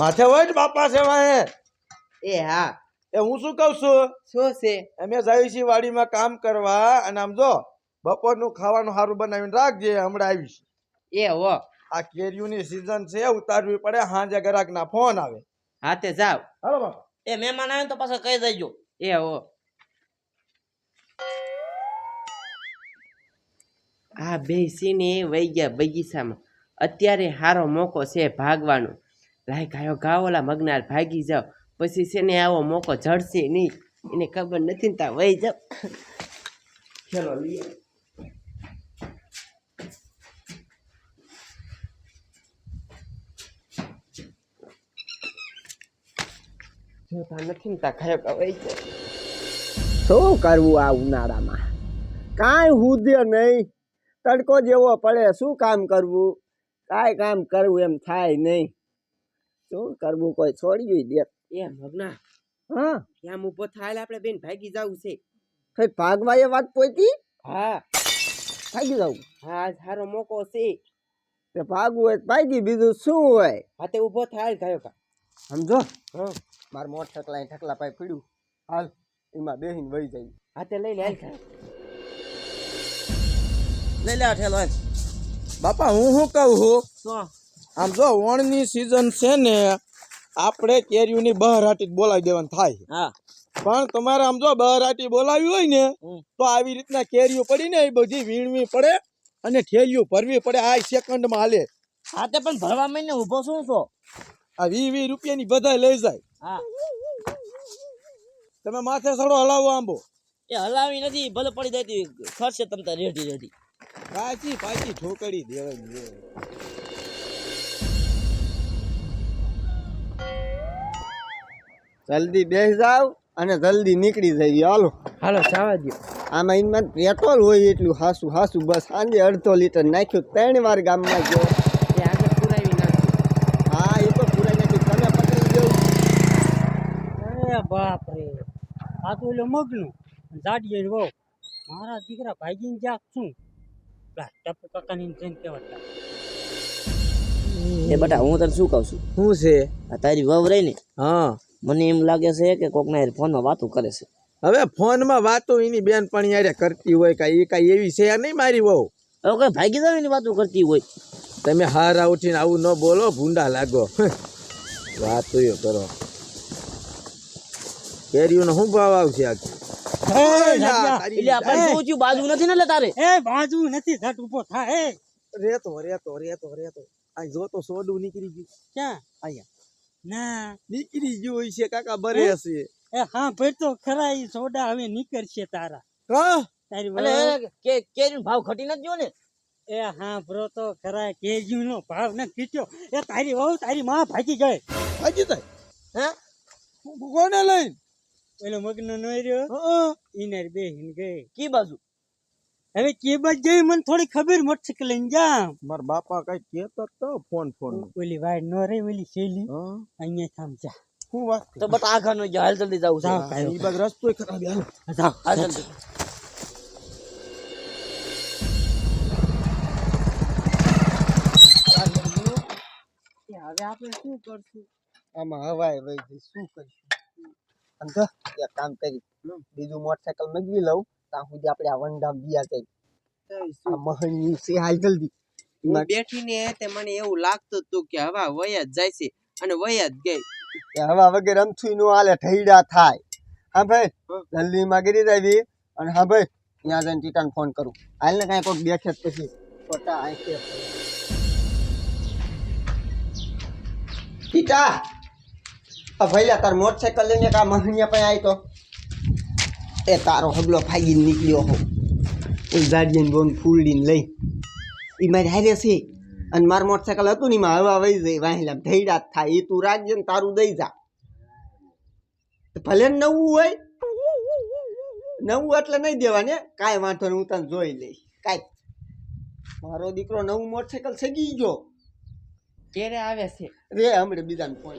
માથે હોય જ બાપા વાહે એ હા. એ હું શું કહું છું? શું છે? અમે જઈએ છીએ વાડીમાં કામ કરવા અને આમ જો બપોરનું ખાવાનું સારું બનાવીને રાખજે હમણાં આવીશ. એ હો. આ કેરીઓની સીઝન છે ઉતારવી પડે હાંજે ગ્રાહકના ફોન આવે. હાથે જાવ. હાલો બાપા. એ મહેમાન આવે ને તો પાછા કહી દેજો. એ હો. આ બે સિને વહી ગયા બગીચામાં. અત્યારે સારો મોકો છે ભાગવાનો. લાય ગાયો ગાવ ઓલા મગનાર ભાગી જાવ પછી છે ને આવો મોકો જડશે નહીં. એને ખબર નથી ને તા વહી જાવ ચલો લઈએ જોતા નથી ને તા ગાયો ગા વહી જાવ શું કરવું આ ઉનાળામાં? કાંઈ હુદ્ય નહીં. તડકો જેવો પડે શું કામ કરવું? કાંઈ કામ કરવું એમ થાય નહીં. શું કરવું કોઈ છોડ્યું દે એ મગના. હા. ત્યાં ઊભો થાય આપણે બેન ભાગી જવું છે. કઈ ભાગવા એ વાત પોઈતી? હા. ભાગી જવું? હા સારો મોકો છે. તે ભાગવું હોય તો ભાગી બીજું શું હોય? હાથે ઊભો થાય થયો કા. સમજો? હા. માર મોટ ઠકલા ઠકલા પાઈ પીડ્યું હાલ એમાં બેહીને વહી જાય. હાથે લઈ લે હાલ લઈ લે ઠેલો બાપા હું શું કહું છું? આમ જો વણની સીઝન છે ને આપણે કેરીઓની બહારાટી બોલાવી દેવાનું થાય. હા. પણ તમારે આમ જો બહારાટી બોલાવી હોય ને તો આવી રીતના કેરીઓ પડી ને એ બધી વીણવી પડે અને ઠેલીઓ ભરવી પડે. આ સેકન્ડમાં હાલે. તે પણ ભરવા મહિને ઊભો શું છો? આ વી વી રૂપિયાની બધા લઈ જાય. હા. તમે માથે સડો હલાવો આંબો. એ હલાવી નથી ભલે પડી જતી ખર્ચે તમતા રેડી રેડી. પાછી પાછી ઠોકડી દેવાય જલ્દી બેસી જાવ અને જલ્દી નીકળી જઈએ. હાલો. હાલો જવા દો આમાં એમાં પેટ્રોલ હોય એટલું હાસું હાસું. બસ સાંજે અડધો લીટર નાખ્યું ત્રણ વાર ગામમાં ગયો. એ આગળ પુરાવી હા એ તો પુરાઈ નાખ્યું. તમે પકડી જવું અરે બાપ રે આ તો એટલે મગનું. જાડીએ વહુ. મારા દીકરા ભાગીને જ્યાં શું ટપુ કાકાની જેમ કહેવાતા. એ બટા હું તને શું કહું છું? શું છે? તારી વહુ રહી ને? હા. મને એમ લાગે છે કે કોક ના ફોનમાં વાતો કરે છે. હવે ફોનમાં વાતો એની બેન પણ યારે કરતી હોય કાંઈ એ કાંઈ એવી છે નહીં મારી વહુ? હવે કઈ ભાગી જાવ એની વાતો કરતી હોય. તમે હારા ઉઠીને આવું ન બોલો ભૂંડા લાગો. વાતો કરો. કેરીઓનો શું ભાવ આવશે આજે એટલે આપણે શું બાજુ નથી ને તારે? એ બાજુ નથી ઝટ ઊભો થાય રેતો રેતો રેતો રેતો. આ જો તો સોડું નીકળી ગયું. ક્યાં? અહીંયા. ના. નીકળી ગયું છે કાકા બરે હશે એ હા ભાઈ તો ખરા એ સોડા હવે નીકળશે તારા. હા? તારી કે કેરીનો ભાવ ઘટી નથી ગયો ને? એ હા બ્રો તો ખરા કેજી નો ભાવ ન કીધો એ તારી વહુ તારી માં ભાગી ગઈ. ભાગી થાય હે? કોને લઈને? પેલો મગ્ન નો રહ્યો હા. ઈનાર બે હિન ગઈ. કી બાજુ? હવે કે બાજ જઈ મને થોડી ખબર મોટરસાઇકલ લઈને જા. મારા બાપા કઈ કેતો તો ફોન ફોન. ઓલી વાય નો રે ઓલી શેલી. અહીંયા થામ જા. હું વાત તો બટ આખા નો હાલ જલ્દી જાઉં છે. જાઓ. ઈ બાગ રસ્તો ખરાબ હાલો જા હાલ. જલ્દી હવે આપણે શું કરશું આમાં હવાય વહી શું કરીશું? અંધ તો એક કામ કરી બીજું મોટરસાયકલ મગવી લઉં. ત્યાં સુધી આપણે આ વનડામ બિયા જઈ આ મહણની છે હાલ જલ્દી. હું બેઠીને તે મને એવું લાગતું હતું કે હવા વયા જ જાય છે અને વયા જ ગઈ. હવા વગર અમથું નો હાલે ઠૈડા થાય. હા ભાઈ જલ્દી માં ગીરી દેવી અને હા ભાઈ ત્યાં જઈને ટીટાને ફોન કરું. હાલ ને કાંઈ કોઈક બેઠે પછી ખોટા આંખે. ટીટા! આ તાર મોટરસાયકલ લઈને કા મહણિયા પાસે આવી તો એ તારો હગલો ફાગીને નીકળ્યો હો એ ગાડીને બોન ફૂલડીને લઈ એ મારી હારે છે અને મારું મોટરસાયકલ હતું ને એમાં હવા વહી જાય વાહેલા ધૈડા થાય એ તું રાખજે ને તારું દઈ જા ભલે ને નવું હોય નવું એટલે નહીં દેવાને કાંઈ વાંધો નહીં હું તને જોઈ લઈશ કાંઈ મારો દીકરો નવું મોટરસાયકલ સગી ગયો ક્યારે આવે છે રે હમણાં બીજાને ફોન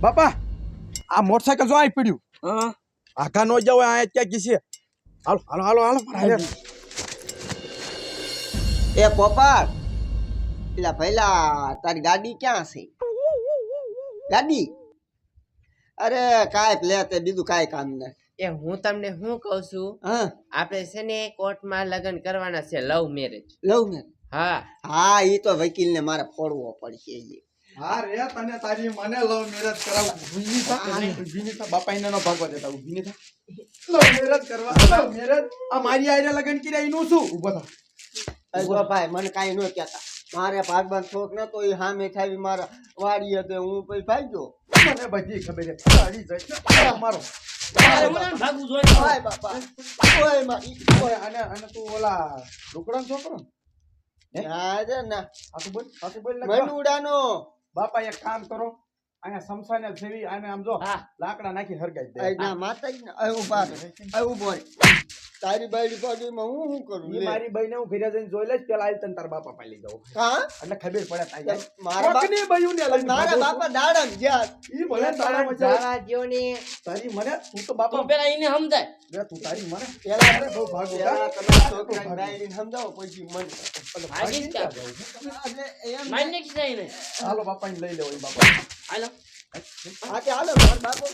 બાપા આ મોટરસાયકલ જો આવી પડ્યું. હા. આખા નો જાવ આ ક્યાં કી છે હાલો હાલો હાલો હાલો એ પોપા પેલા ભઈલા તારી ગાડી ક્યાં છે? ગાડી? અરે કાંઈ લે તે બીજું કાંઈ કામ નથી એ હું તમને શું કહું છું? હા. આપણે છે ને કોર્ટમાં લગ્ન કરવાના છે લવ મેરેજ લવ મેરેજ હા. હા એ તો વકીલને મારે ફોડવો પડશે. હા રે તને તારી મને લવ મેરેજ કરાવું. ઊભી થા બાપા એને નો ભાગવા દેતા થા. લવ મેરેજ કરવા. લવ મેરેજ આ મારી આઈને લગન કર્યા એનું શું? ઊભો થા. અરે ભાઈ મને કાંઈ ન કહેતા. મારે ભાગવાન શોખ નતો એ સામે થાવી મારા વાડી હતી હું પછી ભાગ્યો મને બધી ખબર છે. ગાડી જઈ મારો. મારે ભાગવું જોઈએ. ઓય બાપા. ઓય મારી. ઓય અને અને તું ઓલા રોકડાનો છોકરો? ને? હા છે ને. આ તું બોલ આ તું બોલ ને બાપા એક કામ કરો અહીંયા સમસાને જેવી આને આમ જો લાકડા નાખી હરગાઈ દે આ ના માતાજી ને આ ઊભા રહે. આ ઊભો રહે. તારી બાયડી પાડીમાં હું શું કરું ઈ? મારી બહેને હું ઘરે જઈને જોઈ લઈશ પેલા આલ તન તાર બાપા પાલી જાવ હા એટલે ખબર પડે તાઈ મારા બાપ- કોકની ને મારા બાપા દાડા ને ગયા ઈ મને તારામાં જાય. જવા દ્યો ને તારી મને તું તો બાપા તું પેલા ઈને સમજાય રે તું તારી મને પેલા અરે બહુ ભાગો પેલા કા? છોકરા સમજાવો પછી મને કે નહીં ને હાલો બાપાને લઈ લેવો બાપા. હાલો. હાલો મારા બાપો.